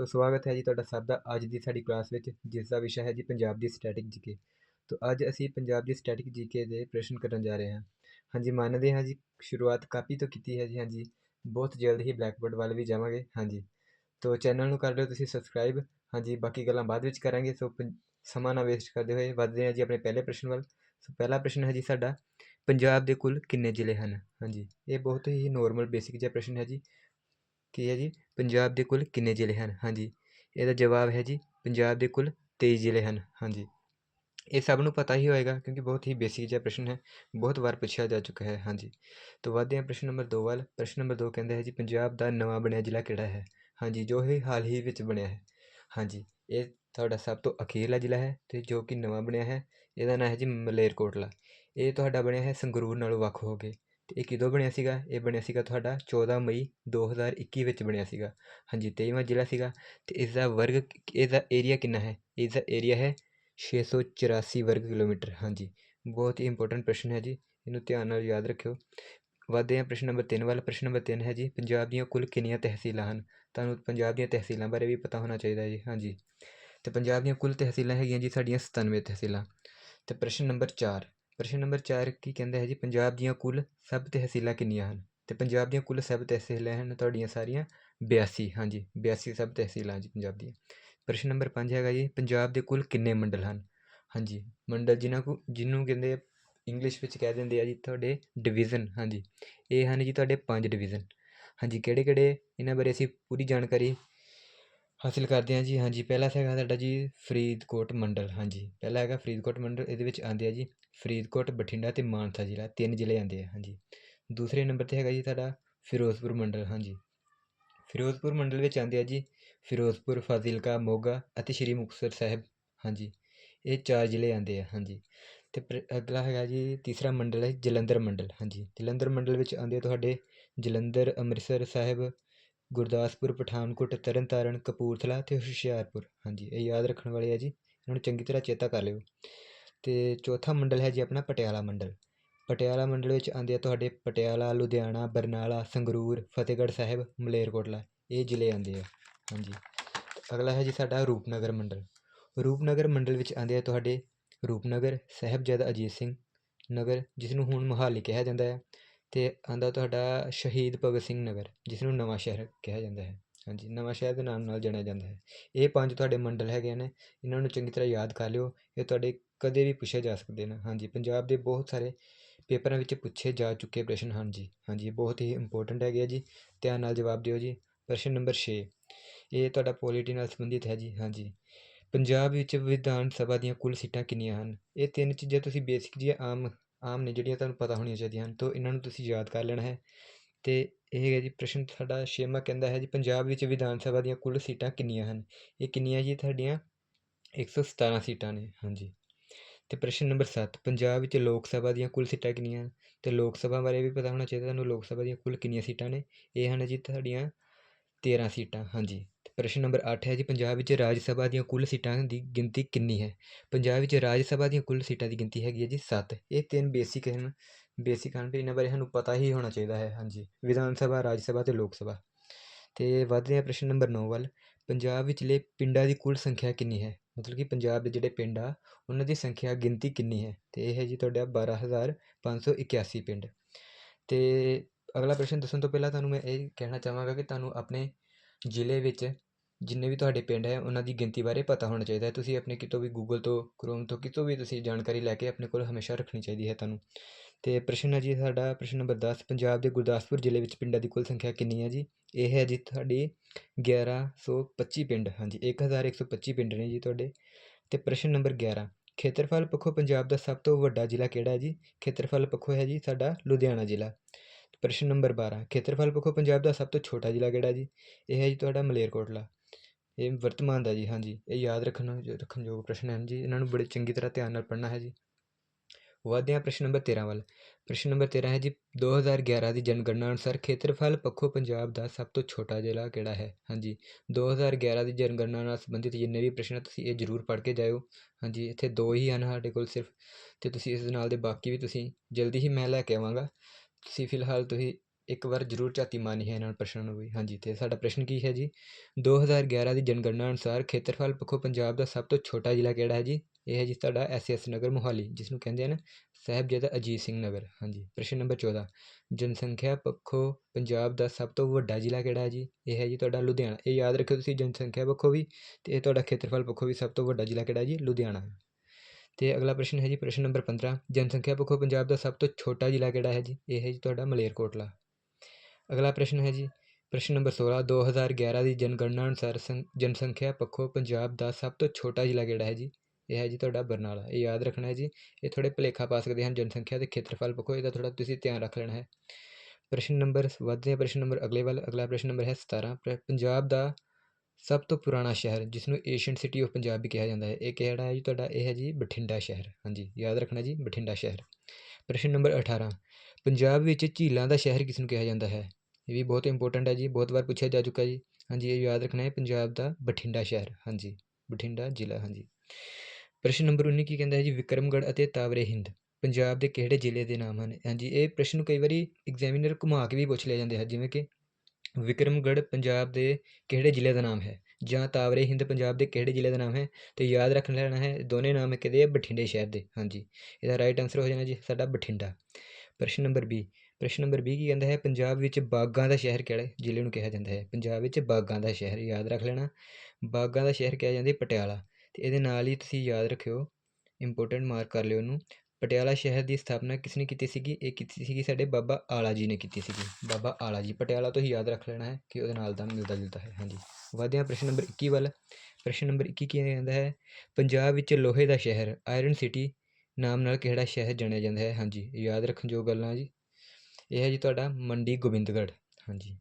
ਸੋ ਸਵਾਗਤ ਹੈ ਜੀ ਤੁਹਾਡਾ ਸਭ ਦਾ ਅੱਜ ਦੀ ਸਾਡੀ ਕਲਾਸ ਵਿੱਚ, ਜਿਸ ਦਾ ਵਿਸ਼ਾ ਹੈ ਜੀ ਪੰਜਾਬ ਦੀ ਸਟੈਟਿਕ ਜੀਕੇ ਤੋਂ ਅੱਜ ਅਸੀਂ ਪੰਜਾਬ ਦੀ ਸਟੈਟਿਕ ਜੀਕੇ ਦੇ ਪ੍ਰਸ਼ਨ ਕਰਨ ਜਾ ਰਹੇ ਹਾਂ। ਹਾਂਜੀ, ਮੰਨਦੇ ਹਾਂ ਜੀ, ਸ਼ੁਰੂਆਤ ਕਾਪੀ ਤੋਂ ਕੀਤੀ ਹੈ ਜੀ, ਹਾਂਜੀ। ਬਹੁਤ ਜਲਦ ਹੀ ਬਲੈਕਬੋਰਡ ਵੱਲ ਵੀ ਜਾਵਾਂਗੇ, ਹਾਂਜੀ। ਤੋ ਚੈਨਲ ਨੂੰ ਕਰ ਲਿਓ ਤੁਸੀਂ ਸਬਸਕ੍ਰਾਈਬ ਹਾਂਜੀ, ਬਾਕੀ ਗੱਲਾਂ ਬਾਅਦ ਵਿੱਚ ਕਰਾਂਗੇ, ਸੋ ਪੰ- ਸਮਾਂ ਨਾ ਵੇਸਟ ਕਰਦੇ ਹੋਏ ਵੱਧਦੇ ਹਾਂ ਜੀ ਆਪਣੇ ਪਹਿਲੇ ਪ੍ਰਸ਼ਨ ਵੱਲ। ਸੋ ਪਹਿਲਾ ਪ੍ਰਸ਼ਨ ਹੈ ਜੀ ਸਾਡਾ, ਪੰਜਾਬ ਦੇ ਕੁੱਲ ਕਿੰਨੇ ਜ਼ਿਲ੍ਹੇ ਹਨ? ਹਾਂਜੀ, ਇਹ ਬਹੁਤ ਹੀ ਨੋਰਮਲ ਬੇਸਿਕ ਜਿਹਾ ਪ੍ਰਸ਼ਨ ਹੈ ਜੀ। ਕੀ ਹੈ ਜੀ? ਪੰਜਾਬ ਦੇ ਕੁੱਲ ਕਿੰਨੇ ਜ਼ਿਲ੍ਹੇ ਹਨ? ਹਾਂਜੀ। ਇਹਦਾ ਜਵਾਬ ਹੈ ਜੀ, ਪੰਜਾਬ ਦੇ ਕੁੱਲ ਤੇਈ ਜ਼ਿਲ੍ਹੇ ਹਨ। ਹਾਂਜੀ। ਇਹ ਸਭ ਨੂੰ ਪਤਾ ਹੀ ਹੋਏਗਾ ਕਿਉਂਕਿ ਬਹੁਤ ਹੀ ਬੇਸਿਕ ਜਿਹਾ ਪ੍ਰਸ਼ਨ ਹੈ। ਬਹੁਤ ਵਾਰ ਪੁੱਛਿਆ ਜਾ ਚੁੱਕਾ ਹੈ। ਹਾਂਜੀ। ਤੋਂ ਵੱਧਦੇ ਹਾਂ ਪ੍ਰਸ਼ਨ ਨੰਬਰ 2 ਵੱਲ। ਪ੍ਰਸ਼ਨ ਨੰਬਰ 2 ਕਹਿੰਦਾ ਹੈ ਜੀ, ਪੰਜਾਬ ਦਾ ਨਵਾਂ ਬਣਿਆ ਜ਼ਿਲ੍ਹਾ ਕਿਹੜਾ ਹੈ? ਹਾਂਜੀ, ਜੋ ਇਹ ਹਾਲ ਹੀ ਵਿੱਚ ਬਣਿਆ ਹੈ। ਹਾਂਜੀ, ਇਹ ਤੁਹਾਡਾ ਸਭ ਤੋਂ ਅਖੀਰਲਾ ਜ਼ਿਲ੍ਹਾ ਹੈ ਤੇ ਜੋ ਕਿ ਨਵਾਂ ਬਣਿਆ ਹੈ, ਇਹਦਾ ਨਾਮ ਹੈ ਜੀ ਮਲੇਰਕੋਟਲਾ। ਇਹ ਤੁਹਾਡਾ ਬਣਿਆ ਹੈ ਸੰਗਰੂਰ ਨਾਲੋਂ ਵੱਖ ਹੋ ਕੇ। ਅਤੇ ਇਹ ਕਿਦੋਂ ਬਣਿਆ ਸੀਗਾ? ਇਹ ਬਣਿਆ ਸੀਗਾ ਤੁਹਾਡਾ 14 ਮਈ 2021 ਵਿੱਚ ਬਣਿਆ ਸੀਗਾ। ਹਾਂਜੀ 23ਵਾਂ ਜ਼ਿਲ੍ਹਾ ਸੀਗਾ। ਅਤੇ ਇਸ ਦਾ ਵਰਗ ਇਸ ਦਾ ਏਰੀਆ ਕਿੰਨਾ ਹੈ? ਇਸ ਦਾ ਏਰੀਆ ਹੈ 684 ਵਰਗ ਕਿਲੋਮੀਟਰ। ਹਾਂਜੀ, ਬਹੁਤ ਹੀ ਇੰਪੋਰਟੈਂਟ ਪ੍ਰਸ਼ਨ ਹੈ ਜੀ। ਇਹਨੂੰ ਧਿਆਨ ਨਾਲ ਯਾਦ ਰੱਖਿਓ। ਵੱਧਦੇ ਹਾਂ ਪ੍ਰਸ਼ਨ ਨੰਬਰ 3 ਵੱਲ। ਪ੍ਰਸ਼ਨ ਨੰਬਰ 3 ਹੈ ਜੀ, ਪੰਜਾਬ ਦੀਆਂ ਕੁੱਲ ਕਿੰਨੀਆਂ ਤਹਿਸੀਲਾਂ ਹਨ? ਤੁਹਾਨੂੰ ਪੰਜਾਬ ਦੀਆਂ ਤਹਿਸੀਲਾਂ ਬਾਰੇ ਵੀ ਪਤਾ ਹੋਣਾ ਚਾਹੀਦਾ ਜੀ। ਹਾਂਜੀ, ਤੇ ਪੰਜਾਬ ਦੀਆਂ ਕੁੱਲ ਤਹਿਸੀਲਾਂ ਹੈਗੀਆਂ ਜੀ ਸਾਡੀਆਂ 97 ਤਹਿਸੀਲਾਂ। ਤੇ ਪ੍ਰਸ਼ਨ ਨੰਬਰ 4 ਪ੍ਰਸ਼ਨ ਨੰਬਰ 4 ਕੀ ਕਹਿੰਦਾ ਹੈ ਜੀ, ਪੰਜਾਬ ਦੀਆਂ ਕੁੱਲ ਸਬ ਤਹਿਸੀਲਾਂ ਕਿੰਨੀਆਂ ਹਨ? ਤੇ ਪੰਜਾਬ ਦੀਆਂ ਕੁੱਲ ਸਬ ਤਹਿਸੀਲਾਂ ਹਨ ਤੁਹਾਡੀਆਂ ਸਾਰੀਆਂ 82 ਹਾਂਜੀ 82 ਸਬ ਤਹਿਸੀਲਾਂ ਜੀ ਪੰਜਾਬ ਦੀਆਂ। ਪ੍ਰਸ਼ਨ ਨੰਬਰ 5 ਹੈਗਾ ਜੀ, ਪੰਜਾਬ ਦੇ ਕੁੱਲ ਕਿੰਨੇ ਮੰਡਲ ਹਨ? ਹਾਂਜੀ, ਮੰਡਲ ਜਿਨ੍ਹਾਂ ਕੋ ਜਿਹਨੂੰ ਕਹਿੰਦੇ ਇੰਗਲਿਸ਼ ਵਿੱਚ ਕਹਿ ਦਿੰਦੇ ਆ ਜੀ ਤੁਹਾਡੇ ਡਿਵੀਜ਼ਨ ਹਾਂਜੀ। ਇਹ ਹਨ ਜੀ ਤੁਹਾਡੇ ਪੰਜ ਡਿਵੀਜ਼ਨ ਹਾਂਜੀ ਕਿਹੜੇ ਕਿਹੜੇ ਇਹਨਾਂ ਬਾਰੇ ਅਸੀਂ ਪੂਰੀ ਜਾਣਕਾਰੀ ਹਾਸਿਲ ਕਰਦੇ ਹਾਂ ਜੀ। ਹਾਂਜੀ, ਪਹਿਲਾ ਹੈਗਾ ਸਾਡਾ ਜੀ ਫਰੀਦਕੋਟ ਮੰਡਲ। ਹਾਂਜੀ, ਪਹਿਲਾ ਹੈਗਾ ਫਰੀਦਕੋਟ ਮੰਡਲ, ਇਹਦੇ ਵਿੱਚ ਆਉਂਦੇ ਆ ਜੀ ਫਰੀਦਕੋਟ, ਬਠਿੰਡਾ ਤੇ ਮਾਨਸਾ ਜ਼ਿਲ੍ਹਾ, ਤਿੰਨ ਜ਼ਿਲ੍ਹੇ ਆਉਂਦੇ ਆ। ਹਾਂਜੀ, ਦੂਸਰੇ ਨੰਬਰ ਤੇ ਹੈਗਾ ਜੀ ਤੁਹਾਡਾ ਫਿਰੋਜ਼ਪੁਰ ਮੰਡਲ। ਹਾਂਜੀ, ਫਿਰੋਜ਼ਪੁਰ ਮੰਡਲ ਵਿੱਚ ਆਉਂਦੇ ਆ ਜੀ ਫਿਰੋਜ਼ਪੁਰ, ਫਾਜ਼ਿਲਕਾ, ਮੋਗਾ ਅਤੇ ਸ਼੍ਰੀ ਮੁਕਤਸਰ ਸਾਹਿਬ। ਹਾਂਜੀ, ਇਹ ਚਾਰ ਜ਼ਿਲ੍ਹੇ ਆਉਂਦੇ ਆ। ਹਾਂਜੀ, ਤੇ ਪ੍ਰ- ਅਗਲਾ ਹੈਗਾ ਜੀ ਤੀਸਰਾ ਮੰਡਲ ਹੈ ਜਲੰਧਰ ਮੰਡਲ। ਹਾਂਜੀ, ਜਲੰਧਰ ਮੰਡਲ ਵਿੱਚ ਆਉਂਦੇ ਆ ਤੁਹਾਡੇ ਜਲੰਧਰ, ਅੰਮ੍ਰਿਤਸਰ ਸਾਹਿਬ ਗੁਰਦਾਸਪੁਰ, ਪਠਾਨਕੋਟ, ਤਰਨਤਾਰਨ, ਕਪੂਰਥਲਾ ਅਤੇ ਹੁਸ਼ਿਆਰਪੁਰ। ਹਾਂਜੀ, ਇਹ ਯਾਦ ਰੱਖਣ ਵਾਲੇ ਆ ਜੀ। ਇਹਨਾਂ ਨੂੰ ਚੰਗੀ ਤਰ੍ਹਾਂ ਚੇਤਾ ਕਰ ਲਿਓ। ਅਤੇ ਚੌਥਾ ਮੰਡਲ ਹੈ ਜੀ ਆਪਣਾ ਪਟਿਆਲਾ ਮੰਡਲ। ਪਟਿਆਲਾ ਮੰਡਲ ਵਿੱਚ ਆਉਂਦੇ ਆ ਤੁਹਾਡੇ ਪਟਿਆਲਾ, ਲੁਧਿਆਣਾ, ਬਰਨਾਲਾ, ਸੰਗਰੂਰ, ਫਤਿਹਗੜ੍ਹ ਸਾਹਿਬ, ਮਲੇਰਕੋਟਲਾ, ਇਹ ਜ਼ਿਲ੍ਹੇ ਆਉਂਦੇ ਆ। ਹਾਂਜੀ। ਅਗਲਾ ਹੈ ਜੀ ਸਾਡਾ ਰੂਪਨਗਰ ਮੰਡਲ। ਰੂਪਨਗਰ ਮੰਡਲ ਵਿੱਚ ਆਉਂਦੇ ਆ ਤੁਹਾਡੇ ਰੂਪਨਗਰ ਸਾਹਿਬਜ਼ਾਦਾ ਅਜੀਤ ਸਿੰਘ ਨਗਰ, ਜਿਸ ਨੂੰ ਹੁਣ ਮੁਹਾਲੀ ਕਿਹਾ ਜਾਂਦਾ ਹੈ ਅਤੇ ਆਉਂਦਾ ਤੁਹਾਡਾ ਸ਼ਹੀਦ ਭਗਤ ਸਿੰਘ ਨਗਰ, ਜਿਸ ਨੂੰ ਨਵਾਂ ਸ਼ਹਿਰ ਕਿਹਾ ਜਾਂਦਾ ਹੈ। ਹਾਂਜੀ, ਨਵਾਂ ਸ਼ਹਿਰ ਦੇ ਨਾਮ ਨਾਲ ਜਾਣਿਆ ਜਾਂਦਾ ਹੈ। ਇਹ ਪੰਜ ਤੁਹਾਡੇ ਮੰਡਲ ਹੈਗੇ ਨੇ, ਇਹਨਾਂ ਨੂੰ ਚੰਗੀ ਤਰ੍ਹਾਂ ਯਾਦ ਕਰ ਲਿਓ, ਇਹ ਤੁਹਾਡੇ ਕਦੇ ਵੀ ਪੁੱਛੇ ਜਾ ਸਕਦੇ ਨੇ। ਹਾਂਜੀ, ਪੰਜਾਬ ਦੇ ਬਹੁਤ ਸਾਰੇ ਪੇਪਰਾਂ ਵਿੱਚ ਪੁੱਛੇ ਜਾ ਚੁੱਕੇ ਪ੍ਰਸ਼ਨ ਹਨ ਜੀ। ਹਾਂਜੀ, ਬਹੁਤ ਹੀ ਇੰਪੋਰਟੈਂਟ ਹੈਗੇ ਆ ਜੀ, ਧਿਆਨ ਨਾਲ ਜਵਾਬ ਦਿਓ ਜੀ। ਪ੍ਰਸ਼ਨ ਨੰਬਰ 6 ਇਹ ਤੁਹਾਡਾ ਪੋਲੀਟੀ ਨਾਲ ਸੰਬੰਧਿਤ ਹੈ ਜੀ। ਹਾਂਜੀ, ਪੰਜਾਬ ਵਿੱਚ ਵਿਧਾਨ ਸਭਾ ਦੀਆਂ ਕੁੱਲ ਸੀਟਾਂ ਕਿੰਨੀਆਂ ਹਨ? ਇਹ ਤਿੰਨ ਚੀਜ਼ਾਂ ਤੁਸੀਂ ਬੇਸਿਕ ਜੀ ਆਮ ਆਮ ਨੇ ਜਿਹੜੀਆਂ ਤੁਹਾਨੂੰ ਪਤਾ ਹੋਣੀਆਂ ਚਾਹੀਦੀਆਂ ਹਨ, ਤਾਂ ਇਹਨਾਂ ਨੂੰ ਤੁਸੀਂ ਯਾਦ ਕਰ ਲੈਣਾ ਹੈ। ਅਤੇ ਇਹ ਹੈ ਜੀ, ਪ੍ਰਸ਼ਨ ਸਾਡਾ ਛੇਵਾਂ ਕਹਿੰਦਾ ਹੈ ਜੀ, ਪੰਜਾਬ ਵਿੱਚ ਵਿਧਾਨ ਸਭਾ ਦੀਆਂ ਕੁੱਲ ਸੀਟਾਂ ਕਿੰਨੀਆਂ ਹਨ? ਇਹ ਕਿੰਨੀਆਂ ਜੀ ਤੁਹਾਡੀਆਂ? 117 ਸੀਟਾਂ ਨੇ, ਹਾਂਜੀ। ਤੇ ਪ੍ਰਸ਼ਨ ਨੰਬਰ 7 ਪੰਜਾਬ ਵਿੱਚ ਲੋਕ ਸਭਾ ਦੀਆਂ ਕੁੱਲ ਸੀਟਾਂ ਕਿੰਨੀਆਂ ਹਨ? ਤੇ ਲੋਕ ਸਭਾ ਬਾਰੇ ਵੀ ਪਤਾ ਹੋਣਾ ਚਾਹੀਦਾ, ਤੁਹਾਨੂੰ ਲੋਕ ਸਭਾ ਦੀਆਂ ਕੁੱਲ ਕਿੰਨੀਆਂ ਸੀਟਾਂ ਨੇ? ਇਹ ਹਨ ਜੀ ਤੁਹਾਡੀਆਂ 13 ਸੀਟਾਂ, ਹਾਂਜੀ। ਪ੍ਰਸ਼ਨ ਨੰਬਰ 8 ਹੈ ਜੀ, ਪੰਜਾਬ ਵਿੱਚ ਰਾਜ ਸਭਾ ਦੀਆਂ ਕੁੱਲ ਸੀਟਾਂ ਦੀ ਗਿਣਤੀ ਕਿੰਨੀ ਹੈ? ਪੰਜਾਬ ਵਿੱਚ ਰਾਜ ਸਭਾ ਦੀਆਂ ਕੁੱਲ ਸੀਟਾਂ ਦੀ ਗਿਣਤੀ ਹੈਗੀ ਹੈ ਜੀ 7 ਇਹ ਤਿੰਨ ਬੇਸਿਕ ਹਨ ਬੇਸਿਕ ਹਨ ਵੀ ਇਹਨਾਂ ਬਾਰੇ ਸਾਨੂੰ ਪਤਾ ਹੀ ਹੋਣਾ ਚਾਹੀਦਾ ਹੈ, ਹਾਂਜੀ। ਵਿਧਾਨ ਸਭਾ, ਰਾਜ ਸਭਾ ਤੇ ਲੋਕ ਸਭਾ। ਤੇ ਵੱਧਦੇ ਹਾਂ ਪ੍ਰਸ਼ਨ ਨੰਬਰ 9 ਵੱਲ, ਪੰਜਾਬ ਵਿੱਚਲੇ ਪਿੰਡਾਂ ਦੀ ਕੁੱਲ ਸੰਖਿਆ ਕਿੰਨੀ ਹੈ? ਮਤਲਬ ਕਿ ਪੰਜਾਬ ਦੇ ਜਿਹੜੇ ਪਿੰਡ ਆ, ਉਹਨਾਂ ਦੀ ਸੰਖਿਆ ਗਿਣਤੀ ਕਿੰਨੀ ਹੈ? ਤੇ ਇਹ ਹੈ ਜੀ ਤੁਹਾਡਾ 12581 ਪਿੰਡ। ਤੇ ਅਗਲਾ ਪ੍ਰਸ਼ਨ ਦੱਸਣ ਤੋਂ ਪਹਿਲਾਂ ਤੁਹਾਨੂੰ ਮੈਂ ਇਹ ਕਹਿਣਾ ਚਾਹਾਂਗਾ ਕਿ ਤੁਹਾਨੂੰ ਆਪਣੇ ਜ਼ਿਲ੍ਹੇ ਵਿੱਚ ਜਿੰਨੇ ਵੀ ਤੁਹਾਡੇ ਪਿੰਡ ਹੈ, ਉਹਨਾਂ ਦੀ ਗਿਣਤੀ ਬਾਰੇ ਪਤਾ ਹੋਣਾ ਚਾਹੀਦਾ ਹੈ। ਤੁਸੀਂ ਆਪਣੇ ਕਿਤੋਂ ਵੀ ਗੂਗਲ ਤੋਂ ਕ੍ਰੋਮ ਤੋਂ ਕਿਤੋਂ ਵੀ ਤੁਸੀਂ ਜਾਣਕਾਰੀ ਲੈ ਕੇ ਆਪਣੇ ਕੋਲ ਹਮੇਸ਼ਾ ਰੱਖਣੀ ਚਾਹੀਦੀ ਹੈ ਤੁਹਾਨੂੰ। ਅਤੇ ਪ੍ਰਸ਼ਨ ਹੈ ਜੀ, ਸਾਡਾ ਪ੍ਰਸ਼ਨ ਨੰਬਰ ਦਸ, ਪੰਜਾਬ ਦੇ ਗੁਰਦਾਸਪੁਰ ਜ਼ਿਲ੍ਹੇ ਵਿੱਚ ਪਿੰਡਾਂ ਦੀ ਕੁੱਲ ਸੰਖਿਆ ਕਿੰਨੀ ਹੈ ਜੀ? ਇਹ ਹੈ ਜੀ ਤੁਹਾਡੀ 1125 ਪਿੰਡ। ਹਾਂਜੀ 1125 ਪਿੰਡ ਨੇ ਜੀ ਤੁਹਾਡੇ। ਅਤੇ ਪ੍ਰਸ਼ਨ ਨੰਬਰ 11 ਖੇਤਰਫਲ ਪੱਖੋਂ ਪੰਜਾਬ ਦਾ ਸਭ ਤੋਂ ਵੱਡਾ ਜ਼ਿਲ੍ਹਾ ਕਿਹੜਾ ਹੈ ਜੀ? ਖੇਤਰਫਲ ਪੱਖੋਂ ਹੈ ਜੀ ਸਾਡਾ ਲੁਧਿਆਣਾ ਜ਼ਿਲ੍ਹਾ। ਪ੍ਰਸ਼ਨ ਨੰਬਰ 12 ਖੇਤਰਫਲ ਪੱਖੋਂ ਪੰਜਾਬ ਦਾ ਸਭ ਤੋਂ ਛੋਟਾ ਜ਼ਿਲ੍ਹਾ ਕਿਹੜਾ ਜੀ? ਇਹ ਹੈ ਜੀ ਤੁਹਾਡਾ ਮਲੇਰਕੋਟਲਾ। ਇਹ ਵਰਤਮਾਨ ਦਾ ਜੀ ਹਾਂਜੀ ਇਹ ਯਾਦ ਰੱਖਣ ਰੱਖਣ ਯੋਗ ਪ੍ਰਸ਼ਨ ਹਨ ਜੀ, ਇਹਨਾਂ ਨੂੰ ਬੜੇ ਚੰਗੀ ਤਰ੍ਹਾਂ ਧਿਆਨ ਨਾਲ ਪੜ੍ਹਨਾ ਹੈ ਜੀ। ਵਧਦੇ ਹਾਂ ਪ੍ਰਸ਼ਨ ਨੰਬਰ 13 ਵੱਲ, ਪ੍ਰਸ਼ਨ ਨੰਬਰ 13 ਹੈ ਜੀ 2011 ਦੀ ਜਨਗਣਨਾ ਅਨੁਸਾਰ ਖੇਤਰਫਲ ਪੱਖੋਂ ਪੰਜਾਬ ਦਾ ਸਭ ਤੋਂ ਛੋਟਾ ਜ਼ਿਲ੍ਹਾ ਕਿਹੜਾ ਹੈ? ਹਾਂਜੀ 2011 ਦੀ ਜਨਗਣਨਾ ਨਾਲ ਸੰਬੰਧਿਤ ਜਿੰਨੇ ਵੀ ਪ੍ਰਸ਼ਨ ਆ, ਤੁਸੀਂ ਇਹ ਜ਼ਰੂਰ ਪੜ੍ਹ ਕੇ ਜਾਇਓ। ਹਾਂਜੀ ਇੱਥੇ ਦੋ ਹੀ ਹਨ ਸਾਡੇ ਕੋਲ ਸਿਰਫ, ਤੇ ਤੁਸੀਂ ਇਸ ਨਾਲ ਦੇ ਬਾਕੀ ਵੀ ਤੁਸੀਂ ਜਲਦੀ ਹੀ ਮੈਂ ਲੈ ਕੇ ਆਵਾਂਗਾ। ਤੁਸੀਂ ਫਿਲਹਾਲ ਤੁਸੀਂ ਇੱਕ ਵਾਰ ਜ਼ਰੂਰ ਝਾਤੀ ਮਾਰਨੀ ਹੈ ਇਹਨਾਂ ਪ੍ਰਸ਼ਨਾਂ ਨੂੰ ਵੀ। ਹਾਂਜੀ ਅਤੇ ਸਾਡਾ ਪ੍ਰਸ਼ਨ ਕੀ ਹੈ ਜੀ? 2011 ਦੀ ਜਨਗਣਨਾ ਅਨੁਸਾਰ ਖੇਤਰਫਲ ਪੱਖੋਂ ਪੰਜਾਬ ਦਾ ਸਭ ਤੋਂ ਛੋਟਾ ਜ਼ਿਲ੍ਹਾ ਕਿਹੜਾ ਹੈ ਜੀ? ਇਹ ਹੈ ਜੀ ਤੁਹਾਡਾ ਐਸ ਨਗਰ ਮੋਹਾਲੀ ਜਿਸ ਨੂੰ ਕਹਿੰਦੇ ਹਨ ਸਾਹਿਬਜ਼ਾਦਾ ਅਜੀਤ ਸਿੰਘ ਨਗਰ। ਹਾਂਜੀ, ਪ੍ਰਸ਼ਨ ਨੰਬਰ 14 ਜਨਸੰਖਿਆ ਪੱਖੋਂ ਪੰਜਾਬ ਦਾ ਸਭ ਤੋਂ ਵੱਡਾ ਜ਼ਿਲ੍ਹਾ ਕਿਹੜਾ ਹੈ ਜੀ? ਇਹ ਹੈ ਜੀ ਤੁਹਾਡਾ ਲੁਧਿਆਣਾ। ਇਹ ਯਾਦ ਰੱਖਿਓ ਤੁਸੀਂ ਜਨਸੰਖਿਆ ਪੱਖੋਂ ਵੀ ਤੇ ਇਹ ਤੁਹਾਡਾ ਖੇਤਰਫਲ ਪੱਖੋਂ ਵੀ ਸਭ ਤੋਂ ਵੱਡਾ ਜ਼ਿਲ੍ਹਾ ਕਿਹੜਾ ਹੈ ਜੀ? ਲੁਧਿਆਣਾ। ਹੈ ਤੇ ਅਗਲਾ ਪ੍ਰਸ਼ਨ ਹੈ ਜੀ ਪ੍ਰਸ਼ਨ ਨੰਬਰ 15 ਜਨਸੰਖਿਆ ਪੱਖੋਂ ਪੰਜਾਬ ਦਾ ਸਭ ਤੋਂ ਛੋਟਾ ਜ਼ਿਲ੍ਹਾ ਕਿਹੜਾ ਹੈ ਜੀ? ਇਹ ਹੈ ਜੀ ਤੁਹਾਡਾ ਮਲੇਰਕੋਟਲਾ। ਅਗਲਾ ਪ੍ਰਸ਼ਨ ਹੈ ਜੀ। ਪ੍ਰਸ਼ਨ ਨੰਬਰ 16 2011 ਦੀ ਜਨਗਣਨਾ ਅਨੁਸਾਰ ਸੰ- ਜਨਸੰਖਿਆ ਪੱਖੋਂ ਪੰਜਾਬ ਦਾ ਸਭ ਤੋਂ ਛੋਟਾ ਜ਼ਿਲ੍ਹਾ ਕਿਹੜਾ ਹੈ ਜੀ? ਇਹ ਹੈ ਜੀ ਤੁਹਾਡਾ ਬਰਨਾਲਾ। ਇਹ ਯਾਦ ਰੱਖਣਾ ਹੈ ਜੀ। ਇਹ ਥੋੜੇ ਭੁਲੇਖਾ ਪਾ ਸਕਦੇ ਹਨ। ਜਨਸੰਖਿਆ ਤੇ ਖੇਤਰਫਲ ਪੱਖੋਂ ਇਹਦਾ ਥੋੜਾ ਤੁਸੀਂ ਧਿਆਨ ਰੱਖ ਲੈਣਾ ਹੈ। ਪ੍ਰਸ਼ਨ ਨੰਬਰ, ਵੱਧਦੇ ਹਾਂ ਪ੍ਰਸ਼ਨ ਨੰਬਰ ਅਗਲੇ ਵੱਲ। ਅਗਲਾ ਪ੍ਰਸ਼ਨ ਨੰਬਰ ਹੈ 17 ਪ- ਪੰਜਾਬ ਦਾ ਸਭ ਤੋਂ ਪੁਰਾਣਾ ਸ਼ਹਿਰ ਜਿਸ ਨੂੰ ਏਸ਼ੀਅਨ ਸਿਟੀ ਆਫ ਪੰਜਾਬ ਵੀ ਕਿਹਾ ਜਾਂਦਾ ਹੈ। ਇਹ ਕਿਹੜਾ ਹੈ ਜੀ? ਤੁਹਾਡਾ ਇਹ ਹੈ ਜੀ ਬਠਿੰਡਾ ਸ਼ਹਿਰ। ਹਾਂਜੀ, ਯਾਦ ਰੱਖਣਾ ਜੀ, ਬਠਿੰਡਾ ਸ਼ਹਿਰ। ਪ੍ਰਸ਼ਨ ਨੰਬਰ 18 ਪੰਜਾਬ ਵਿੱਚ ਝੀਲਾਂ ਦਾ ਸ਼ਹਿਰ ਕਿਸ ਨੂੰ ਕਿਹਾ ਜਾਂਦਾ ਹੈ? ਇਹ ਵੀ ਬਹੁਤ ਇੰਪੋਰਟੈਂਟ ਹੈ ਜੀ, ਬਹੁਤ ਵਾਰ ਪੁੱਛਿਆ ਜਾ ਚੁੱਕਾ ਜੀ। ਹਾਂਜੀ, ਇਹ ਯਾਦ ਰੱਖਣਾ ਹੈ, ਪੰਜਾਬ ਦਾ ਬਠਿੰਡਾ ਸ਼ਹਿਰ। ਹਾਂਜੀ, ਬਠਿੰਡਾ ਜ਼ਿਲ੍ਹਾ, ਹਾਂਜੀ। ਪ੍ਰਸ਼ਨ ਨੰਬਰ 19 ਕੀ ਕਹਿੰਦਾ ਹੈ ਜੀ, ਵਿਕਰਮਗੜ੍ਹ ਅਤੇ ਤਾਵਰੇ ਹਿੰਦ। ਪੰਜਾਬ ਦੇ ਕਿਹੜੇ ਜ਼ਿਲ੍ਹੇ ਦੇ ਨਾਮ ਹਨ? ਹਾਂਜੀ, ਇਹ ਪ੍ਰਸ਼ਨ ਕਈ ਵਾਰੀ ਐਗਜ਼ਾਮੀਨਰ ਘੁਮਾ ਕੇ ਵੀ ਪੁੱਛ ਲਿਆ ਜਾਂਦੇ ਹਨ, ਜਿਵੇਂ ਕਿ ਵਿਕਰਮਗੜ੍ਹ ਪੰਜਾਬ ਦੇ ਕਿਹੜੇ ਜ਼ਿਲ੍ਹੇ ਦਾ ਨਾਮ ਹੈ? ਜਾਂ ਤਾਵਰੇ ਹਿੰਦ ਪੰਜਾਬ ਦੇ ਕਿਹੜੇ ਜ਼ਿਲ੍ਹੇ ਦਾ ਨਾਮ ਹੈ? ਤੇ ਯਾਦ ਰੱਖ ਲੈਣਾ ਹੈ, ਦੋਨੇ ਨਾਮ ਕਿਹਦੇ ਆ? ਬਠਿੰਡੇ ਸ਼ਹਿਰ ਦੇ। ਹਾਂਜੀ, ਇਹਦਾ ਰਾਈਟ ਆਨਸਰ ਹੋ ਜਾਣਾ ਜੀ, ਸਾਡਾ ਬਠਿੰਡਾ। ਪ੍ਰਸ਼ਨ ਨੰਬਰ 20 ਪ੍ਰਸ਼ਨ ਨੰਬਰ 20 ਕੀ ਕਹਿੰਦਾ ਹੈ? ਪੰਜਾਬ ਵਿੱਚ ਬਾਗਾਂ ਦਾ ਸ਼ਹਿਰ ਕਿਹੜੇ ਜ਼ਿਲ੍ਹੇ ਨੂੰ ਕਿਹਾ ਜਾਂਦਾ ਹੈ। ਪੰਜਾਬ ਵਿੱਚ ਬਾਗਾਂ ਦਾ ਸ਼ਹਿਰ, ਯਾਦ ਰੱਖ ਲੈਣਾ। ਬਾਗਾਂ ਦਾ ਸ਼ਹਿਰ ਕਿਹਾ ਜਾਂਦਾ ਪਟਿਆਲਾ। ਤੇ ਇਹਦੇ ਨਾਲ ਹੀ ਤੁਸੀਂ ਯਾਦ ਰੱਖਿਓ ਇੰਪੋਰਟੈਂਟ ਮਾਰਕ ਕਰ ਲਿਓ ਇਹਨੂੰ। ਪਟਿਆਲਾ ਸ਼ਹਿਰ ਦੀ ਸਥਾਪਨਾ ਕਿਸ ਨੇ ਕੀਤੀ ਸੀਗੀ? ਇਹ ਕੀਤੀ ਸੀਗੀ ਸਾਡੇ ਬਾਬਾ ਆਲਾ ਜੀ ਨੇ ਕੀਤੀ ਸੀਗੀ। ਬਾਬਾ ਆਲਾ ਜੀ, ਪਟਿਆਲਾ ਤੋਂ ਹੀ ਯਾਦ ਰੱਖ ਲੈਣਾ ਹੈ ਕਿ ਉਹਦੇ ਨਾਲ ਦਾ ਮਿਲਦਾ ਜੁਲਦਾ ਹੈ। ਹਾਂਜੀ। ਵਧਦੇ ਹਾਂ ਪ੍ਰਸ਼ਨ ਨੰਬਰ 21 ਵੱਲ। ਪ੍ਰਸ਼ਨ ਨੰਬਰ 21 ਕੀ ਕਹਿੰਦਾ ਹੈ? ਪੰਜਾਬ ਵਿੱਚ ਲੋਹੇ ਦਾ ਸ਼ਹਿਰ ਆਇਰਨ ਸਿਟੀ ਨਾਮ ਨਾਲ ਕਿਹੜਾ ਸ਼ਹਿਰ ਜਾਣਿਆ ਜਾਂਦਾ ਹੈ? ਹਾਂਜੀ, ਯਾਦ ਰੱਖਣ ਜੋ ਗੱਲਾਂ ਜੀ। ਇਹ ਹੈ ਜੀ ਤੁਹਾਡਾ ਮੰਡੀ ਗੋਬਿੰਦਗੜ੍ਹ, ਹਾਂਜੀ।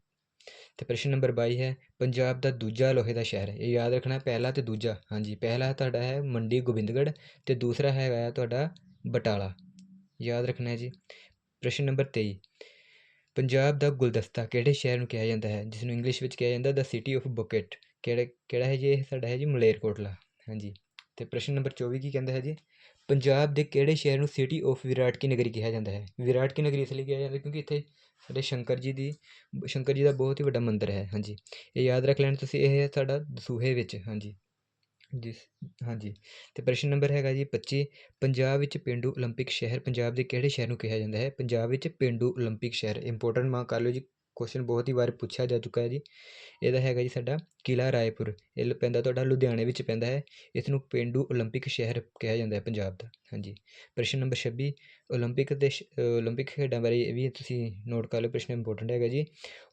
ਤੇ ਪ੍ਰਸ਼ਨ ਨੰਬਰ 22 ਹੈ, ਪੰਜਾਬ ਦਾ ਦੂਜਾ ਲੋਹੇ ਦਾ ਸ਼ਹਿਰ, ਇਹ ਯਾਦ ਰੱਖਣਾ ਪਹਿਲਾ ਤੇ ਦੂਜਾ, ਹਾਂਜੀ। ਪਹਿਲਾ ਤੁਹਾਡਾ ਹੈ ਮੰਡੀ ਗੋਬਿੰਦਗੜ੍ਹ ਤੇ ਦੂਸਰਾ ਹੈਗਾ ਹੈ ਤੁਹਾਡਾ ਬਟਾਲਾ, ਯਾਦ ਰੱਖਣਾ ਹੈ ਜੀ। ਪ੍ਰਸ਼ਨ ਨੰਬਰ 23 ਪੰਜਾਬ ਦਾ ਗੁਲਦਸਤਾ ਕਿਹੜੇ ਸ਼ਹਿਰ ਨੂੰ ਕਿਹਾ ਜਾਂਦਾ ਹੈ ਜਿਸ ਨੂੰ ਇੰਗਲਿਸ਼ ਵਿੱਚ ਕਿਹਾ ਜਾਂਦਾ ਦਾ ਸਿਟੀ ਆਫ ਬੁਕੇਟ ਕਿਹੜਾ ਕਿਹੜਾ ਹੈ ਜੀ ਇਹ? ਸਾਡਾ ਹੈ ਜੀ ਮਲੇਰਕੋਟਲਾ, ਹਾਂਜੀ। ਤੇ ਪ੍ਰਸ਼ਨ ਨੰਬਰ 24 ਕੀ ਕਹਿੰਦਾ ਹੈ ਜੀ? ਪੰਜਾਬ ਦੇ ਕਿਹੜੇ ਸ਼ਹਿਰ ਨੂੰ ਸਿਟੀ ਆਫ ਵਿਰਾਟ ਕੀ ਨਗਰੀ ਕਿਹਾ ਜਾਂਦਾ ਹੈ ਵਿਰਾਟ ਕੀ ਨਗਰੀ ਇਸ ਲਈ ਕਿਹਾ ਜਾਂਦਾ ਕਿਉਂਕਿ ਇੱਥੇ ਸਾਡੇ ਸ਼ੰਕਰ ਜੀ ਦੀ ਸ਼ੰਕਰ ਜੀ ਦਾ ਬਹੁਤ ਹੀ ਵੱਡਾ ਮੰਦਿਰ ਹੈ ਹਾਂਜੀ ਇਹ ਯਾਦ ਰੱਖ ਲੈਣਾ ਤੁਸੀਂ ਇਹ ਹੈ ਸਾਡਾ ਦਸੂਹੇ ਵਿੱਚ ਹਾਂਜੀ ਜਿਸ ਹਾਂਜੀ ਤੇ ਪ੍ਰਸ਼ਨ ਨੰਬਰ ਹੈਗਾ ਜੀ 25 ਪੰਜਾਬ ਵਿੱਚ ਪੇਂਡੂ 올림픽 ਸ਼ਹਿਰ ਪੰਜਾਬ ਦੇ ਕਿਹੜੇ ਸ਼ਹਿਰ ਨੂੰ ਕਿਹਾ ਜਾਂਦਾ ਹੈ ਪੰਜਾਬ ਵਿੱਚ ਪੇਂਡੂ 올림픽 ਸ਼ਹਿਰ ਇੰਪੋਰਟੈਂਟ ਮਾਰਕ ਕਰ ਲਓ ਜੀ ਕੁਐਸਚਨ ਬਹੁਤ ਹੀ ਵਾਰ ਪੁੱਛਿਆ ਜਾ ਚੁੱਕਾ ਹੈ ਜੀ ਇਹਦਾ ਹੈਗਾ ਜੀ ਸਾਡਾ ਕਿਲਾ ਰਾਏਪੁਰ ਇਹ ਲ- ਪੈਂਦਾ ਤੁਹਾਡਾ ਲੁਧਿਆਣੇ ਵਿੱਚ ਪੈਂਦਾ ਹੈ ਇਸ ਨੂੰ ਪੇਂਡੂ 올림픽 ਸ਼ਹਿਰ ਕਿਹਾ ਜਾਂਦਾ ਹੈ ਪੰਜਾਬ ਦਾ ਹਾਂਜੀ ਪ੍ਰਸ਼ਨ ਨੰਬਰ 26 올림픽 ਦੇ ਸ਼- ਅ, 올림픽 ਖੇਡਾਂ ਬਾਰੇ ਇਹ ਵੀ ਤੁਸੀਂ ਨੋਟ ਕਰ ਲਓ ਪ੍ਰਸ਼ਨ ਇੰਪੋਰਟੈਂਟ ਹੈਗਾ ਜੀ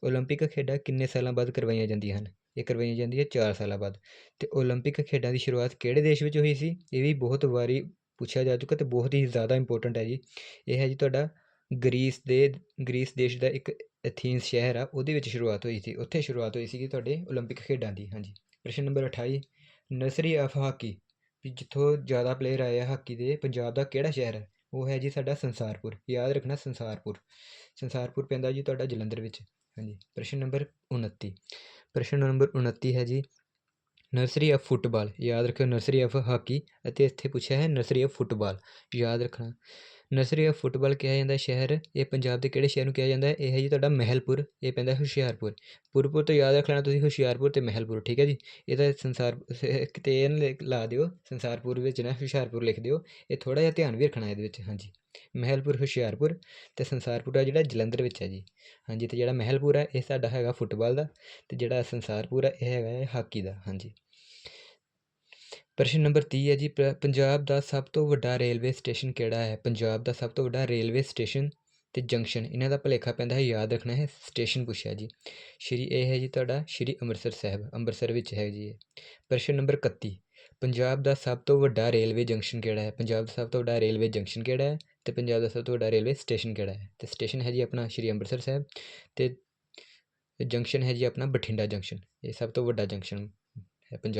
올림픽 ਖੇਡਾਂ ਕਿੰਨੇ ਸਾਲਾਂ ਬਾਅਦ ਕਰਵਾਈਆਂ ਜਾਂਦੀਆਂ ਹਨ ਇਹ ਕਰਵਾਈਆਂ ਜਾਂਦੀਆਂ 4 ਸਾਲਾਂ ਬਾਅਦ ਤੇ 올림픽 ਖੇਡਾਂ ਦੀ ਸ਼ੁਰੂਆਤ ਕਿਹੜੇ ਦੇਸ਼ ਵਿੱਚ ਹੋਈ ਸੀ ਇਹ ਵੀ ਬਹੁਤ ਵਾਰੀ ਪੁੱਛਿਆ ਜਾ ਚੁੱਕਾ ਤੇ ਬਹੁਤ ਹੀ ਜ਼ਿਆਦਾ ਇੰਪੋਰਟੈਂਟ ਹੈ ਜੀ ਇਹ ਹੈ ਜੀ ਤੁਹਾਡਾ ਗ੍ਰੀਸ ਦੇ ਗ੍ਰੀਸ ਦੇਸ਼ ਦਾ ਇੱਕ ਐਥੀਨਸ ਸ਼ਹਿਰ ਆ, ਉਹਦੇ ਵਿੱਚ ਸ਼ੁਰੂਆਤ ਹੋਈ ਸੀ। ਉੱਥੇ ਸ਼ੁਰੂਆਤ ਹੋਈ ਸੀਗੀ ਤੁਹਾਡੇ ਓਲੰਪਿਕ ਖੇਡਾਂ ਦੀ, ਹਾਂਜੀ। ਪ੍ਰਸ਼ਨ ਨੰਬਰ ਅਠਾਈ, ਨਰਸਰੀ ਆਫ ਹਾਕੀ, ਵੀ ਜਿੱਥੋਂ ਜ਼ਿਆਦਾ ਪਲੇਅਰ ਆਏ ਆ ਹਾਕੀ ਦੇ, ਪੰਜਾਬ ਦਾ ਕਿਹੜਾ ਸ਼ਹਿਰ ਹੈ ਉਹ ਹੈ ਜੀ ਸਾਡਾ ਸੰਸਾਰਪੁਰ, ਯਾਦ ਰੱਖਣਾ ਸੰਸਾਰਪੁਰ। ਸੰਸਾਰਪੁਰ ਪੈਂਦਾ ਜੀ ਤੁਹਾਡਾ ਜਲੰਧਰ ਵਿੱਚ, ਹਾਂਜੀ। ਪ੍ਰਸ਼ਨ ਨੰਬਰ 29 ਪ੍ਰਸ਼ਨ ਨੰਬਰ 29 ਹੈ ਜੀ, ਨਰਸਰੀ ਆਫ ਫੁੱਟਬਾਲ, ਯਾਦ ਰੱਖਿਓ ਨਰਸਰੀ ਆਫ ਹਾਕੀ, ਅਤੇ ਇੱਥੇ ਪੁੱਛਿਆ ਹੈ ਨਰਸਰੀ ਆਫ ਫੁੱਟਬਾਲ, ਯਾਦ ਰੱਖਣਾ। ਨਰਸਰੀ ਆਫ ਫੁੱਟਬਾਲ ਕਿਹਾ ਜਾਂਦਾ ਸ਼ਹਿਰ, ਇਹ ਪੰਜਾਬ ਦੇ ਕਿਹੜੇ ਸ਼ਹਿਰ ਨੂੰ ਕਿਹਾ ਜਾਂਦਾ ਇਹ ਹੈ ਜੀ ਤੁਹਾਡਾ ਮਹਿਲਪੁਰ, ਇਹ ਪੈਂਦਾ ਹੁਸ਼ਿਆਰਪੁਰ। ਪੁਰਪੁਰ ਤੋਂ ਯਾਦ ਰੱਖ ਲੈਣਾ ਤੁਸੀਂ ਹੁਸ਼ਿਆਰਪੁਰ ਤੇ ਮਹਿਲਪੁਰ, ਠੀਕ ਹੈ ਜੀ? ਇਹਦਾ ਸੰਸਾਰ ਸ- ਕਿਤੇ ਇਹ ਲਾ ਦਿਓ, ਸੰਸਾਰਪੁਰ ਵਿੱਚ ਨਾ ਹੁਸ਼ਿਆਰਪੁਰ ਲਿਖ ਦਿਓ, ਇਹ ਥੋੜਾ ਜਿਹਾ ਧਿਆਨ ਵੀ ਰੱਖਣਾ ਇਹਦੇ ਵਿੱਚ, ਹਾਂਜੀ। ਮਹਿਲਪੁਰ, ਹੁਸ਼ਿਆਰਪੁਰ ਤੇ ਸੰਸਾਰਪੁਰ ਆ ਜਿਹੜਾ ਜਲੰਧਰ ਵਿੱਚ ਹੈ ਜੀ। ਹਾਂਜੀ, ਤੇ ਜਿਹੜਾ ਮਹਿਲਪੁਰ ਹੈ, ਇਹ ਸਾਡਾ ਹੈਗਾ ਫੁੱਟਬਾਲ ਦਾ ਤੇ ਜਿਹੜਾ ਸੰਸਾਰਪੁਰ ਹੈ, ਇਹ ਹੈਗਾ ਹੈ ਹਾਕੀ ਦਾ, ਹਾਂਜੀ। ਪ੍ਰਸ਼ਨ ਨੰਬਰ 30 ਹੈ ਜੀ, ਪ- ਪੰਜਾਬ ਦਾ ਸਭ ਤੋਂ ਵੱਡਾ ਰੇਲਵੇ ਸਟੇਸ਼ਨ ਕਿਹੜਾ ਹੈ? ਪੰਜਾਬ ਦਾ ਸਭ ਤੋਂ ਵੱਡਾ ਰੇਲਵੇ ਸਟੇਸ਼ਨ ਤੇ ਜੰਕਸ਼ਨ, ਇਹਨਾਂ ਦਾ ਭੁਲੇਖਾ ਪੈਂਦਾ ਹੈ, ਯਾਦ ਰੱਖਣਾ ਹੈ, ਸਟੇਸ਼ਨ ਪੁੱਛਿਆ ਜੀ। ਸ਼੍ਰੀ ਇਹ ਹੈ ਜੀ ਤੁਹਾਡਾ, ਸ਼੍ਰੀ ਅੰਮ੍ਰਿਤਸਰ ਸਾਹਿਬ, ਅੰਮ੍ਰਿਤਸਰ ਵਿੱਚ ਹੈ ਜੀ ਪ੍ਰਸ਼ਨ ਨੰਬਰ 31 ਪੰਜਾਬ ਦਾ ਸਭ ਤੋਂ ਵੱਡਾ ਰੇਲਵੇ ਜੰਕਸ਼ਨ ਕਿਹੜਾ ਹੈ? ਪੰਜਾਬ ਦਾ ਸਭ ਤੋਂ ਵੱਡਾ ਰੇਲਵੇ ਜੰਕਸ਼ਨ ਕਿਹੜਾ ਹੈ ਤੇ ਪੰਜਾਬ ਦਾ ਸਭ ਤੋਂ ਵੱਡਾ ਰੇਲਵੇ ਸਟੇਸ਼ਨ ਕਿਹੜਾ ਹੈ? ਤੇ ਸਟੇਸ਼ਨ ਹੈ ਜੀ ਆਪਣਾ ਸ਼੍ਰੀ ਅੰਮ੍ਰਿਤਸਰ ਸਾਹਿਬ ਤੇ ਜੰਕਸ਼ਨ ਹੈ ਜੀ ਆਪਣਾ ਬਠਿੰਡਾ ਜੰਕਸ਼ਨ, ਇਹ ਸਭ ਤੋਂ ਵੱਡਾ ਜੰਕਸ਼ਨ ਹੈ ਪੰਜਾਬ